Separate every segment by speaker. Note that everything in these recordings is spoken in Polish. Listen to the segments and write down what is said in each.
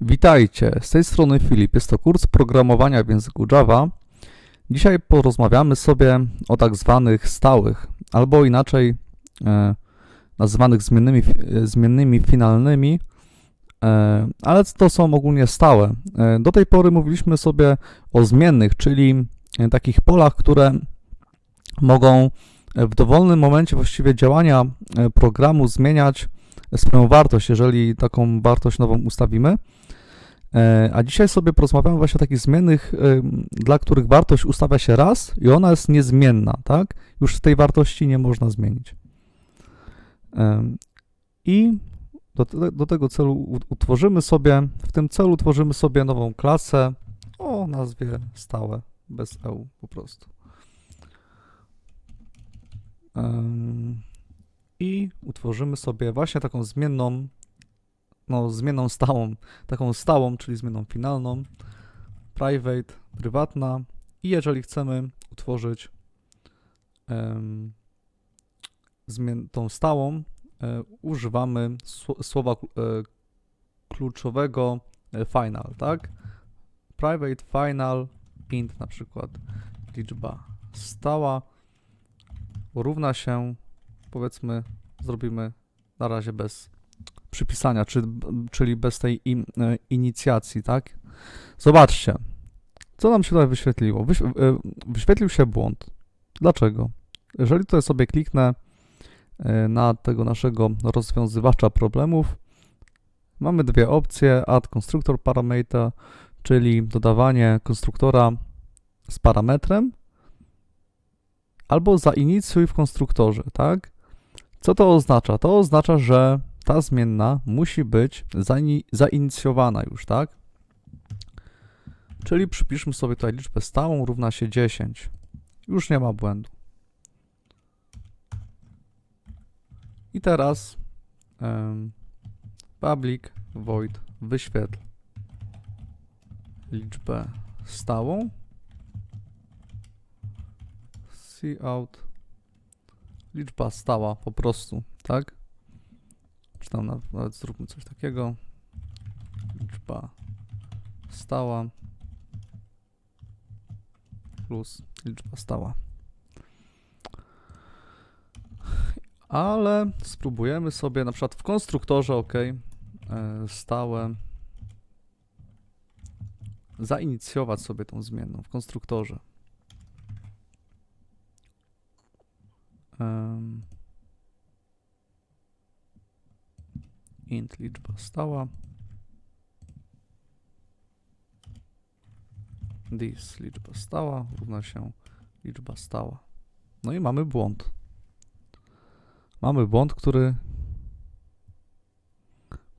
Speaker 1: Witajcie, z tej strony Filip, jest to kurs programowania w języku Java. Dzisiaj porozmawiamy sobie o tak zwanych stałych, albo inaczej e, nazywanych zmiennymi, e, zmiennymi finalnymi, e, ale to są ogólnie stałe. E, do tej pory mówiliśmy sobie o zmiennych, czyli e, takich polach, które mogą w dowolnym momencie właściwie działania e, programu zmieniać swoją wartość, jeżeli taką wartość nową ustawimy. E, A dzisiaj sobie porozmawiamy właśnie o takich zmiennych, ym, dla których wartość ustawia się raz i ona jest niezmienna, tak? Już tej wartości nie można zmienić. Ym, I do, do tego celu utworzymy sobie, w tym celu utworzymy sobie nową klasę o nazwie stałe, bez EU po prostu. I utworzymy sobie właśnie taką zmienną, no zmienną stałą, taką stałą, czyli zmienną finalną, private, prywatna i jeżeli chcemy utworzyć zmien, tą stałą, e, używamy sło- słowa e, kluczowego e, final, tak? Private final int na przykład liczba stała równa się powiedzmy zrobimy na razie bez przypisania, czy, czyli bez tej im, e, inicjacji, tak? Zobaczcie, co nam się tutaj wyświetliło. Wyś, e, wyświetlił się błąd. Dlaczego? Jeżeli tutaj sobie kliknę e, na tego naszego rozwiązywacza problemów, mamy dwie opcje: add constructor parameter, czyli dodawanie konstruktora z parametrem, albo zainicjuj w konstruktorze, tak? Co to oznacza? To oznacza, że ta zmienna musi być zaini- zainicjowana już, tak? Czyli przypiszmy sobie tutaj liczbę stałą równa się 10. Już nie ma błędu. I teraz em, public void wyświetl liczbę stałą cout liczba stała po prostu, tak? Czy tam nawet, zróbmy coś takiego. Liczba stała plus liczba stała. Ale spróbujemy sobie na przykład w konstruktorze, ok, e, stałe zainicjować sobie tą zmienną w konstruktorze. Em, int liczba stała. This liczba stała równa się liczba stała. No i mamy błąd. Mamy błąd, który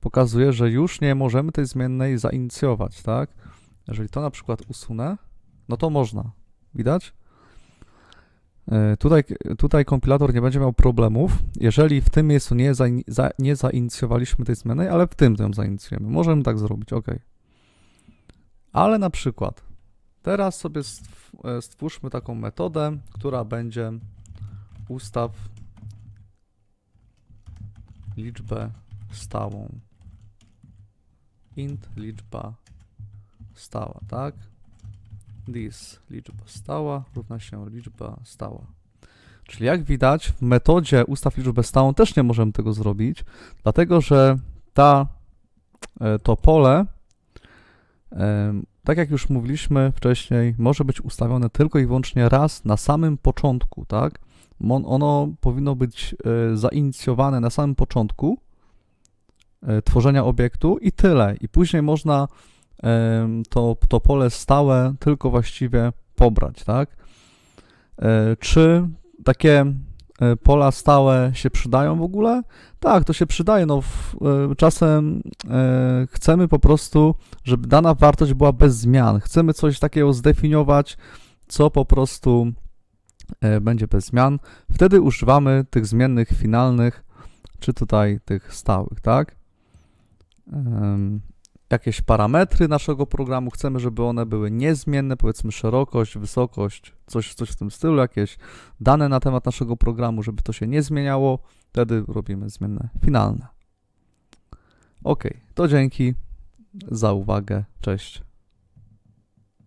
Speaker 1: pokazuje, że już nie możemy tej zmiennej zainicjować, tak? Jeżeli to na przykład usunę, no to można. Widać? E, Tutaj, tutaj kompilator nie będzie miał problemów, jeżeli w tym miejscu nie, zaini- za, nie zainicjowaliśmy tej zmiany, ale w tym ją zainicjujemy. Możemy tak zrobić, ok. Ale na przykład teraz sobie e, stwórzmy taką metodę, która będzie ustaw liczbę stałą. Int liczba stała, tak? This liczba stała równa się liczba stała. Czyli jak widać w metodzie ustaw liczbę stałą też nie możemy tego zrobić, dlatego że ta, e, to pole, em, tak jak już mówiliśmy wcześniej, może być ustawione tylko i wyłącznie raz na samym początku, tak? Ono powinno być e, zainicjowane na samym początku e, tworzenia obiektu i tyle. I później można to, to pole stałe tylko właściwie pobrać, tak? E, Czy takie e, pola stałe się przydają w ogóle? Tak, to się przydaje. No, e, czasem chcemy po prostu, żeby dana wartość była bez zmian. Chcemy coś takiego zdefiniować, co po prostu będzie bez zmian. Wtedy używamy tych zmiennych finalnych, czy tutaj tych stałych, tak? Jakieś parametry naszego programu, chcemy, żeby one były niezmienne, powiedzmy szerokość, wysokość, coś, coś w tym stylu, jakieś dane na temat naszego programu, żeby to się nie zmieniało, wtedy robimy zmienne finalne. Ok, to dzięki. za uwagę. Cześć.